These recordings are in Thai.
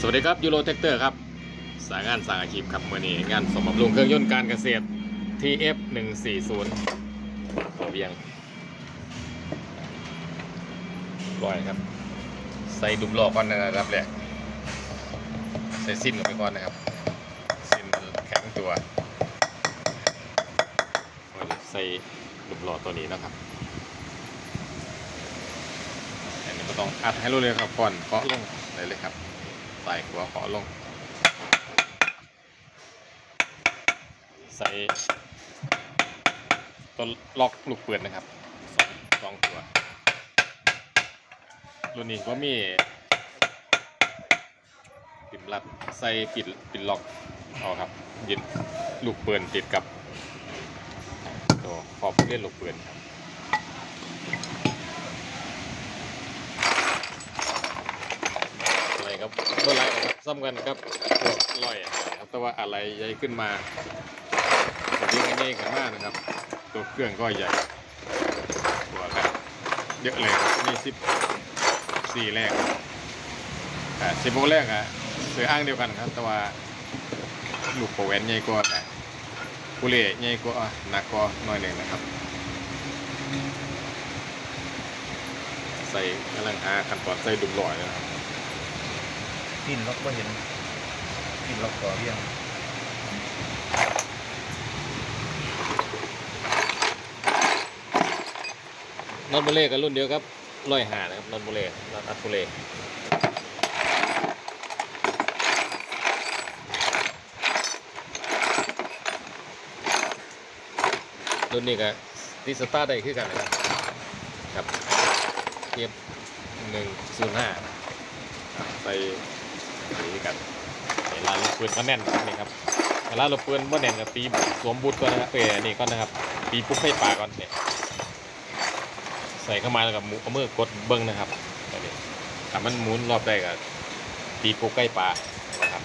สวัสดีครับยูโรเทคเตอร์ครับสายงานสร้างอาชีพครับเมื่อนี้งานสมบำรุงเครื่องยนต์การเกษตร TF 140พอเพียงร้อยครับ ใส่ดุมล้อก่อนนะครับแหละใส่สิ้นก่อนไปก่อนนะครับ สิ้นมันแข็งตัวใส่ดุมล้อตัวนี้นะครับอันนี้ก็ต้องอัดให้รู้เลยครับก่อนเคาะลงเลยเลยครับใส่หัวเคาะลง ใส่ตัวล็อกลูกปืนนะครับสองสองตัวรุ่นนี้ก็มีปิดลัดใส่ปิดปิดล็อกเอาครับยึดลูกปืนติดกับตัวขอบเล่นลูกปืนครับ อะไร ครับเมื่อไรครับซ้ำกันครับพวลอยครับแต่ว่าอะไรใหญ่ขึ้นมาแต่ที่ง่ายกันมากนะครับ ตัวเครื่องก็ใหญ่ตัวกันเยอะเลยครับนี่สิบสี่แรกอ่าสิบโแรกอะเสืออ้างเดียวกันครับ แต่ว่าลูกโปแวนใหญ่กว่าอ่กุเล่ใหญ่กว่าหนักกว่าน้อยหนึ่งนะครับใส่กำลังหาขั้นตอนใส่ดุมลอยนะครับ กินล็อกก็เห็นกินล็อกต่อเรียงนอตโบเล่กับรุ่นเดียวครับร้อยหานะครับนอตโบเล่นอตอัตโบเล่รุ่นนี้ก็ที่สตาร์ได้คือกันนะครับครับเทียบหนึ่งศูนย์ห้าใส่ ดีกันเวลาลูกปืนก็แน่นนี่ครับเวลาลูกปืนว่าแน่นกับตีสวมบูทก่อนนะครับเออนี่ก่อนนะครับตีปุ๊บให้ปลาก่อนเนี่ยใส่เข้ามาแล้วกับหมูเอามือกดเบิ้งนะครับแบบนี้ถ้ามันหมุนรอบได้ก็ตีโกใกล้ปลานะครับ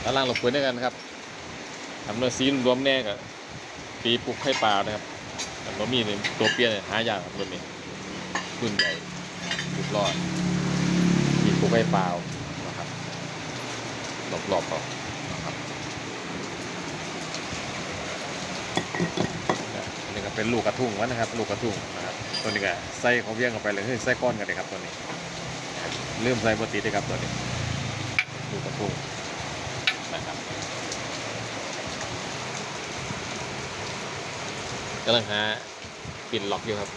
แล้วล่างหลบปืนด้วยกันครับทำเนื้อซีนรวมแน่กับตีปุ๊กให้ปลานะครับแต่บะมีเนี่ยตัวเปียเนี่ยหายากครับรุ่นนี้รุ่นใหญ่ลุกรอดตีปุ๊กให้ปลา รอบๆเอานะครับอันนี้ก็เป็นลูกกระทุ่งวะนะครับ ลูกกระทุ่งนะครับตัวนี้ก็ใส่เขาเวียงเข้าไปเลยเฮ้ยใส่ก้อนกันเลยครับตัวนี้เริ่มใส่ปกติได้ครับตัวนี้ลูกกระทุ่งนะครับกำลังหาปิดล็อกอยู่ครับ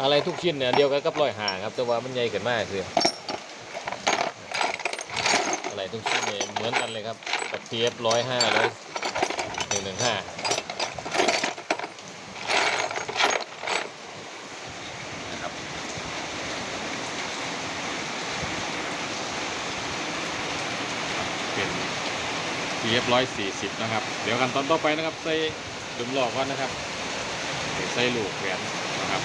อะไรทุกชิ้นเนี่ยเดียวกันกับร้อยหาครับ แต่ว่ามันใหญ่เกินมากคืออะไรทุกชิ้นเนี่ยเหมือนกันเลยครับกับเทียบร้อยห้าร้อยหนึ่งหนึ่งห้านะครับเป็นเทียบร้อยสี่สิบนะครับ เดี๋ยวกันตอนต่อไปนะครับ ใส่ดุมหลอกก่อนนะครับ ใส่ลูกแหวนนะครับ